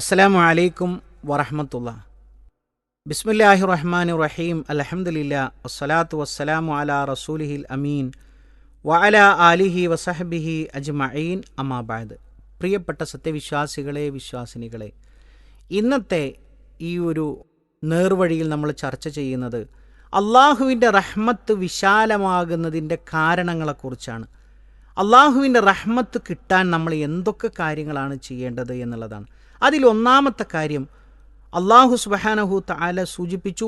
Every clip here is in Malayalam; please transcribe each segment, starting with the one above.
അസ്സലാമു അലൈക്കും വറഹമത്തുള്ള. ബിസ്മില്ലാഹി റഹ്മാൻ റഹീം അലഹമുല്ല വസ്സലാത്തു വസ്സലാമു അലാ റസൂലിഹിൽ അമീൻ. വഅല ആലിഹി വസഹബിഹി അജ്മഈൻ. അമാബാദ് പ്രിയപ്പെട്ട സത്യവിശ്വാസികളെ വിശ്വാസിനികളെ ഇന്നത്തെ ഈ ഒരു നേർവഴിയിൽ നമ്മൾ ചർച്ച ചെയ്യുന്നത് അള്ളാഹുവിന്റെ റഹ്മത്ത് വിശാലമാകുന്നതിന്റെ കാരണങ്ങളെക്കുറിച്ചാണ്. അള്ളാഹുവിന്റെ റഹ്മത്ത് കിട്ടാൻ നമ്മൾ എന്തൊക്കെ കാര്യങ്ങളാണ് ചെയ്യേണ്ടത് എന്നുള്ളതാണ്. അതിൽ ഒന്നാമത്തെ കാര്യം അള്ളാഹു സുബാനഹു താല സൂചിപ്പിച്ചു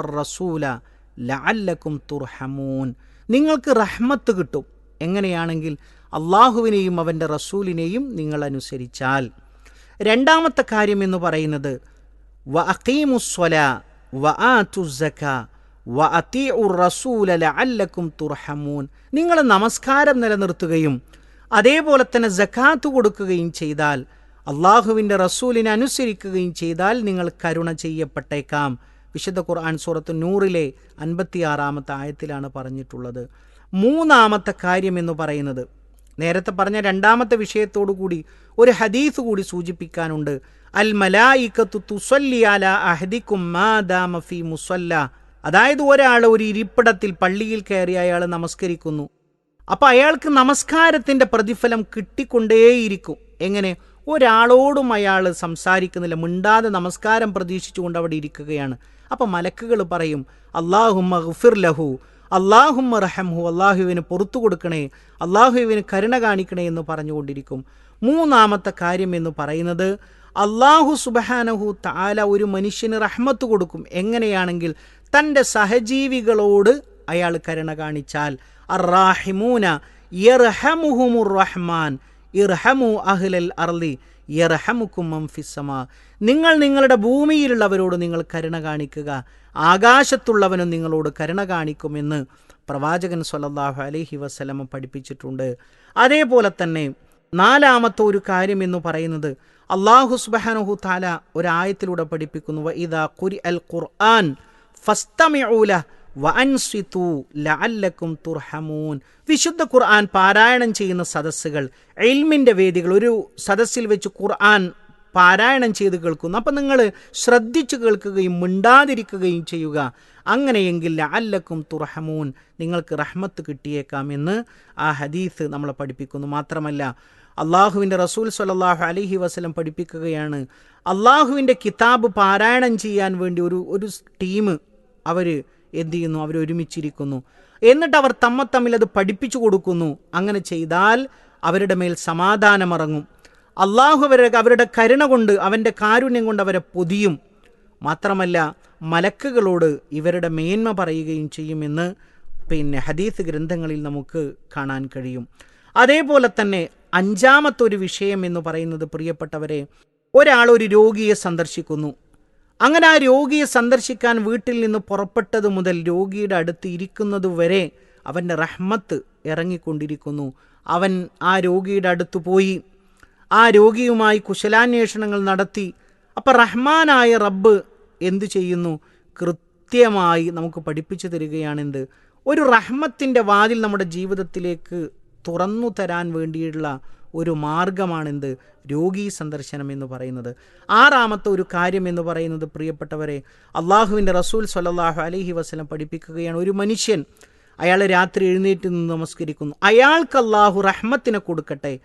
റസൂല ലഅല്ലക്കും തുർഹമൂൻ. നിങ്ങൾക്ക് റഹ്മത്ത് കിട്ടും. എങ്ങനെയാണെങ്കിൽ അള്ളാഹുവിനെയും അവന്റെ റസൂലിനെയും നിങ്ങൾ അനുസരിച്ചാൽ. രണ്ടാമത്തെ കാര്യം എന്ന് പറയുന്നത് വ അഖീമുസ്വല വ വ അതി റസൂല തുർഹമൂൻ. നിങ്ങൾ നമസ്കാരം നിലനിർത്തുകയും അതേപോലെ തന്നെ ജക്കാത്ത് കൊടുക്കുകയും ചെയ്താൽ അള്ളാഹുവിന്റെ റസൂലിനെ അനുസരിക്കുകയും ചെയ്താൽ നിങ്ങൾ കരുണ ചെയ്യപ്പെട്ടേക്കാം. വിശുദ്ധ ഖുർആൻ സൂറത്ത് നൂറിലെ അൻപത്തിയാറാമത്തെ ആയത്തിലാണ് പറഞ്ഞിട്ടുള്ളത്. മൂന്നാമത്തെ കാര്യം എന്ന് പറയുന്നത് നേരത്തെ പറഞ്ഞ രണ്ടാമത്തെ വിഷയത്തോടു കൂടി ഒരു ഹദീസ് കൂടി സൂചിപ്പിക്കാനുണ്ട്. അൽ മലായിക്കത്തു തുസല്ലിയാല അഹദിക്കും മുസല്ല. അതായത് ഒരാൾ ഒരു ഇരിപ്പിടത്തിൽ പള്ളിയിൽ കയറി അയാൾ നമസ്കരിക്കുന്നു. അപ്പോൾ അയാൾക്ക് നമസ്കാരത്തിന്റെ പ്രതിഫലം കിട്ടിക്കൊണ്ടേയിരിക്കും. എങ്ങനെ? ഒരാളോടും അയാൾ സംസാരിക്കുന്നില്ല. മിണ്ടാതെ നമസ്കാരം പ്രതീക്ഷിച്ചുകൊണ്ട് അവിടെ ഇരിക്കുകയാണ്. അപ്പോൾ മലക്കുകൾ പറയും അള്ളാഹുമ്മ ഗുഫിർ ലഹു അള്ളാഹുമ്മ റഹംഹു അള്ളാഹുവിന് പുറത്തു കൊടുക്കണേ അള്ളാഹുവിന് കരുണ കാണിക്കണേ എന്ന് പറഞ്ഞുകൊണ്ടിരിക്കും. മൂന്നാമത്തെ കാര്യം എന്ന് പറയുന്നത് അള്ളാഹു സുബഹാനഹു താല ഒരു മനുഷ്യന് റഹ്മത്ത് കൊടുക്കും. എങ്ങനെയാണെങ്കിൽ തന്റെ സഹജീവികളോട് അയാൾ കരുണ കാണിച്ചാൽ അറാഹിമൂന യർഹമുഹുമുർ റഹ്മാൻ ഇർഹമു അഹ്ലൽ അർലി യർഹമുക്കും മംഫിസമാ നിങ്ങൾ നിങ്ങളുടെ ഭൂമിയിലുള്ളവരോട് നിങ്ങൾ കരുണ കാണിക്കുക. ആകാശത്തുള്ളവനും നിങ്ങളോട് കരുണ കാണിക്കുമെന്ന് പ്രവാചകൻ സൊല്ലാഹു അലഹി വസ്ലമ പഠിപ്പിച്ചിട്ടുണ്ട്. അതേപോലെ തന്നെ നാലാമത്തെ ഒരു കാര്യം എന്ന് പറയുന്നത് അള്ളാഹു സുബാനുഹു താല ഒരായത്തിലൂടെ പഠിപ്പിക്കുന്നു. ഇതാ കുരി അൽ ഖുർആൻ ഫസ്തമിഊല വഅൻസിതു ലഅല്ലക്കും തുർഹമൂൻ. വിശുദ്ധ ഖുർആൻ പാരായണം ചെയ്യുന്ന സദസ്സുകൾ എൽമിന്റെ വേദികൾ ഒരു സദസ്സിൽ വെച്ച് ഖുർആൻ പാരായണം ചെയ്ത് കേൾക്കുന്നു. അപ്പം നിങ്ങൾ ശ്രദ്ധിച്ചു കേൾക്കുകയും മിണ്ടാതിരിക്കുകയും ചെയ്യുക. അങ്ങനെയെങ്കിൽ ലഅല്ലക്കും തുർഹമൂൻ നിങ്ങൾക്ക് റഹ്മത്ത് കിട്ടിയേക്കാം എന്ന് ആ ഹദീസ് നമ്മളെ പഠിപ്പിക്കുന്നു. മാത്രമല്ല അള്ളാഹുവിന്റെ റസൂൽ സലാഹു അലഹി വസ്ലം പഠിപ്പിക്കുകയാണ് അള്ളാഹുവിന്റെ കിതാബ് പാരായണം ചെയ്യാൻ വേണ്ടി ഒരു ഒരു ടീം അവർ എന്ത് ചെയ്യുന്നു? അവർ ഒരുമിച്ചിരിക്കുന്നു. എന്നിട്ട് അവർ തമ്മ തമ്മിൽ അത് പഠിപ്പിച്ചു കൊടുക്കുന്നു. അങ്ങനെ ചെയ്താൽ അവരുടെ മേൽ സമാധാനമിറങ്ങും. അള്ളാഹു അവരെ അവരുടെ കരുണ കൊണ്ട് അവന്റെ കാരുണ്യം കൊണ്ട് അവരെ പൊതിയും. മാത്രമല്ല മലക്കുകളോട് ഇവരുടെ മേന്മ പറയുകയും ചെയ്യുമെന്ന് പിന്നെ ഹദീസ് ഗ്രന്ഥങ്ങളിൽ നമുക്ക് കാണാൻ കഴിയും. അതേപോലെ തന്നെ അഞ്ചാമത്തെ ഒരു വിഷയം എന്ന് പറയുന്നത് പ്രിയപ്പെട്ടവരെ ഒരാൾ ഒരു രോഗിയെ സന്ദർശിക്കുന്നു. അങ്ങനെ ആ രോഗിയെ സന്ദർശിക്കാൻ വീട്ടിൽ നിന്ന് പുറപ്പെട്ടത് മുതൽ രോഗിയുടെ അടുത്ത് ഇരിക്കുന്നത് വരെ അവന്റെ റഹ്മത്ത് ഇറങ്ങിക്കൊണ്ടിരിക്കുന്നു. അവൻ ആ രോഗിയുടെ അടുത്ത് പോയി. ആ രോഗിയുമായി കുശലാന്വേഷണങ്ങൾ നടത്തി. അപ്പം റഹ്മാനായ റബ്ബ് എന്തു ചെയ്യുന്നു? കൃത്യമായി നമുക്ക് പഠിപ്പിച്ചു തരികയാണെന്ത്. ഒരു റഹ്മത്തിന്റെ വാതിൽ നമ്മുടെ ജീവിതത്തിലേക്ക് തുറന്നു തരാൻ വേണ്ടിയുള്ള ഒരു മാർഗമാണെന്ത്? രോഗീ സന്ദർശനം എന്ന് പറയുന്നത്. ആറാമത്തെ ഒരു കാര്യം എന്ന് പറയുന്നത് പ്രിയപ്പെട്ടവരെ അള്ളാഹുവിന്റെ റസൂൽ സല്ലാഹു അലഹി വസ്ലം പഠിപ്പിക്കുകയാണ് ഒരു മനുഷ്യൻ അയാൾ രാത്രി എഴുന്നേറ്റ് നിന്ന് നമസ്കരിക്കുന്നു. അയാൾക്ക് അള്ളാഹു റഹ്മത്തിനെ കൊടുക്കട്ടെ.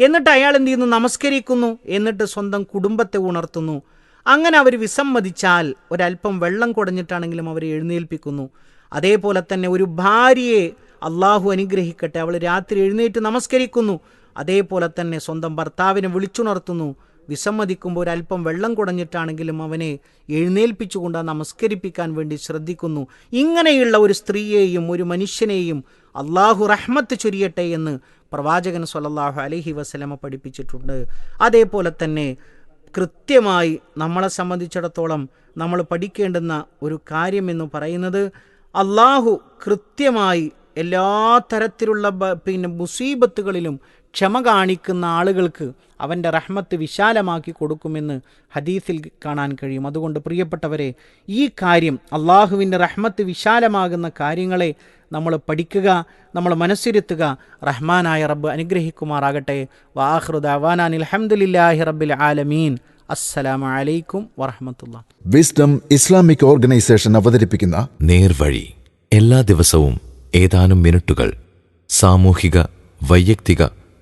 എന്നിട്ട് അയാൾ എന്ത് ചെയ്യുന്നു? നമസ്കരിക്കുന്നു. എന്നിട്ട് സ്വന്തം കുടുംബത്തെ ഉണർത്തുന്നു. അങ്ങനെ അവർ വിസമ്മതിച്ചാൽ ഒരല്പം വെള്ളം കുടഞ്ഞിട്ടാണെങ്കിലും അവരെ എഴുന്നേൽപ്പിക്കുന്നു. അതേപോലെ തന്നെ ഒരു ഭാര്യയെ അള്ളാഹു അനുഗ്രഹിക്കട്ടെ. അവൾ രാത്രി എഴുന്നേറ്റ് നമസ്കരിക്കുന്നു. അതേപോലെ തന്നെ സ്വന്തം ഭർത്താവിനെ വിളിച്ചുണർത്തുന്നു. വിസമ്മതിക്കുമ്പോൾ ഒരല്പം വെള്ളം കുടഞ്ഞിട്ടാണെങ്കിലും അവനെ എഴുന്നേൽപ്പിച്ചുകൊണ്ട് നമസ്കരിപ്പിക്കാൻ വേണ്ടി ശ്രദ്ധിക്കുന്നു. ഇങ്ങനെയുള്ള ഒരു സ്ത്രീയെയും ഒരു മനുഷ്യനെയും അള്ളാഹു റഹ്മത്ത് ചൊരിയട്ടെ എന്ന് പ്രവാചകൻ സൊല്ലാഹു അലഹി വസ്ലമ പഠിപ്പിച്ചിട്ടുണ്ട്. അതേപോലെ തന്നെ കൃത്യമായി നമ്മളെ സംബന്ധിച്ചിടത്തോളം നമ്മൾ പഠിക്കേണ്ടുന്ന ഒരു കാര്യമെന്ന് പറയുന്നത് അള്ളാഹു കൃത്യമായി എല്ലാ തരത്തിലുള്ള പിന്നെ മുസീബത്തുകളിലും ക്ഷമ കാണിക്കുന്ന ആളുകൾക്ക് അവന്റെ റഹ്മത്ത് വിശാലമാക്കി കൊടുക്കുമെന്ന് ഹദീസിൽ കാണാൻ കഴിയും. അതുകൊണ്ട് പ്രിയപ്പെട്ടവരെ ഈ കാര്യം അള്ളാഹുവിന്റെ റഹ്മത്ത് വിശാലമാകുന്ന കാര്യങ്ങളെ നമ്മൾ പഠിക്കുക നമ്മൾ മനസ്സിരുത്തുക. റഹ്മാനായ റബ്ബ് അനുഗ്രഹിക്കുമാറാകട്ടെ. വാഹൃദാൻ അലഹമുല്ലാഹി റബ്ബിൽ ആലമീൻ. അസ്സലാമു അലൈക്കും വറഹമത്തുള്ള. വിസ്ഡം ഇസ്ലാമിക് ഓർഗനൈസേഷൻ അവതരിപ്പിക്കുന്ന നേർവഴി. എല്ലാ ദിവസവും ഏതാനും മിനിറ്റുകൾ സാമൂഹിക വൈയക്തിക